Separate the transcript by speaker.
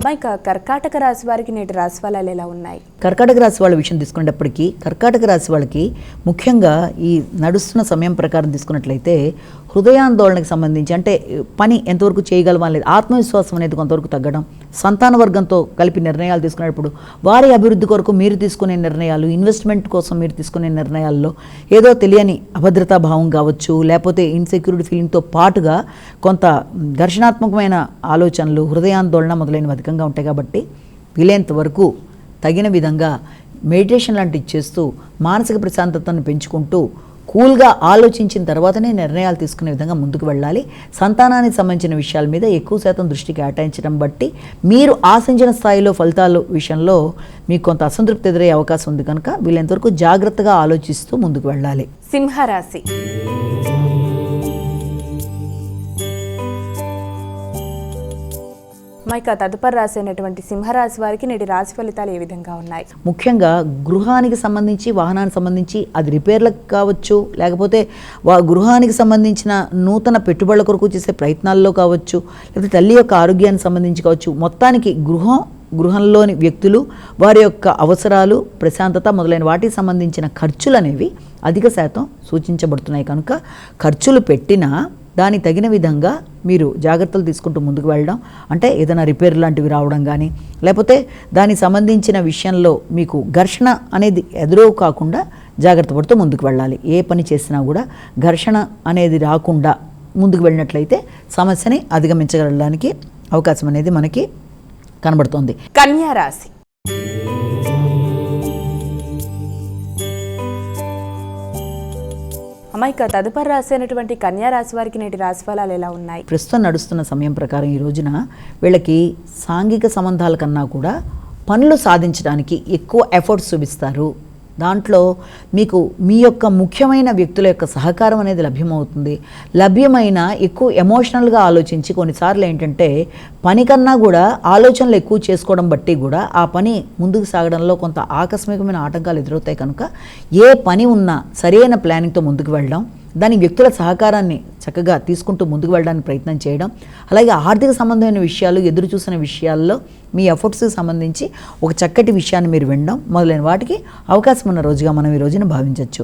Speaker 1: అమ్మాయి కర్కాటక రాశి వారికి నేటి రాశి ఫలాలు ఎలా ఉన్నాయి?
Speaker 2: కర్కాటక రాశి వాళ్ళ విషయం తీసుకునేటప్పటికీ కర్కాటక రాశి వాళ్ళకి ముఖ్యంగా ఈ నడుస్తున్న సమయం ప్రకారం తీసుకున్నట్లయితే హృదయాందోళనకి సంబంధించి అంటే పని ఎంతవరకు చేయగలమా లేదు ఆత్మవిశ్వాసం అనేది కొంతవరకు తగ్గడం సంతాన వర్గంతో కలిపి నిర్ణయాలు తీసుకునేటప్పుడు వారి అభివృద్ధి కొరకు మీరు తీసుకునే నిర్ణయాలు ఇన్వెస్ట్మెంట్ కోసం మీరు తీసుకునే నిర్ణయాల్లో ఏదో తెలియని అభద్రతా భావం కావచ్చు లేకపోతే ఇన్సెక్యూరిటీ ఫీలింగ్తో పాటుగా కొంత ఘర్షణాత్మకమైన ఆలోచనలు హృదయాందోళన మొదలైనవి అధికంగా ఉంటాయి కాబట్టి వీలైనంత వరకు తగిన విధంగా మెడిటేషన్ లాంటివి చేస్తూ మానసిక ప్రశాంతతను పెంచుకుంటూ కూల్గా ఆలోచించిన తర్వాతనే నిర్ణయాలు తీసుకునే విధంగా ముందుకు వెళ్ళాలి. సంతానానికి సంబంధించిన విషయాల మీద ఎక్కువ శాతం దృష్టి కేటాయించడం బట్టి మీరు ఆశించిన స్థాయిలో ఫలితాల విషయంలో మీకు కొంత అసంతృప్తి ఎదురయ్యే అవకాశం ఉంది కనుక వీళ్ళంతవరకు జాగ్రత్తగా ఆలోచిస్తూ ముందుకు వెళ్ళాలి.
Speaker 1: సింహరాశి. మైక తదుపరి రాశి అయినటువంటి సింహరాశి వారికి నేటి రాశి ఫలితాలు ఏ విధంగా ఉన్నాయి?
Speaker 2: ముఖ్యంగా గృహానికి సంబంధించి వాహనానికి సంబంధించి అది రిపేర్లకు కావచ్చు లేకపోతే వా గృహానికి సంబంధించిన నూతన పెట్టుబడుల కొరకు చేసే ప్రయత్నాల్లో కావచ్చు లేకపోతే తల్లి యొక్క ఆరోగ్యానికి సంబంధించి కావచ్చు మొత్తానికి గృహం గృహంలోని వ్యక్తులు వారి యొక్క అవసరాలు ప్రశాంతత మొదలైన వాటికి సంబంధించిన ఖర్చులు అనేవి అధిక శాతం సూచించబడుతున్నాయి. కనుక ఖర్చులు పెట్టినా దానికి తగిన విధంగా మీరు జాగ్రత్తలు తీసుకుంటూ ముందుకు వెళ్ళడం అంటే ఏదైనా రిపేర్ లాంటివి రావడం కానీ లేకపోతే దానికి సంబంధించిన విషయంలో మీకు ఘర్షణ అనేది ఎదురవు కాకుండా జాగ్రత్త పడుతూ ముందుకు వెళ్ళాలి. ఏ పని చేసినా కూడా ఘర్షణ అనేది రాకుండా ముందుకు వెళ్ళినట్లయితే సమస్యని అధిగమించగలడానికి అవకాశం అనేది మనకి కనబడుతోంది.
Speaker 1: కన్యా రాశి. అమ్మాయిక తదుపరి రాశి అయినటువంటి కన్యా రాశి వారికి నేటి రాశి ఫలాలు ఎలా ఉన్నాయి?
Speaker 2: ప్రస్తుతం నడుస్తున్న సమయం ప్రకారం ఈ రోజున వీళ్ళకి సాంఘిక సంబంధాల కన్నా కూడా పనులు సాధించడానికి ఎక్కువ ఎఫర్ట్స్ చూపిస్తారు. దాంట్లో మీకు మీ యొక్క ముఖ్యమైన వ్యక్తుల యొక్క సహకారం అనేది లభ్యమవుతుంది. లభ్యమైన ఎక్కువ ఎమోషనల్గా ఆలోచించి కొన్నిసార్లు ఏంటంటే పని కన్నా కూడా ఆలోచనలు ఎక్కువ చేసుకోవడం బట్టి కూడా ఆ పని ముందుకు సాగడంలో కొంత ఆకస్మికమైన ఆటంకాలు ఎదురవుతాయి కనుక ఏ పని ఉన్నా సరైన ప్లానింగ్తో ముందుకు వెళ్ళడం దాని వ్యక్తుల సహకారాన్ని చక్కగా తీసుకుంటూ ముందుకు వెళ్ళడానికి ప్రయత్నం చేయడం అలాగే ఆర్థిక సంబంధమైన విషయాలు ఎదురు చూసిన విషయాల్లో మీ ఎఫర్ట్స్కి సంబంధించి ఒక చక్కటి విషయాన్ని మీరు వినడం మొదలైన వాటికి అవకాశం ఉన్న రోజుగా మనం ఈ రోజున భావించవచ్చు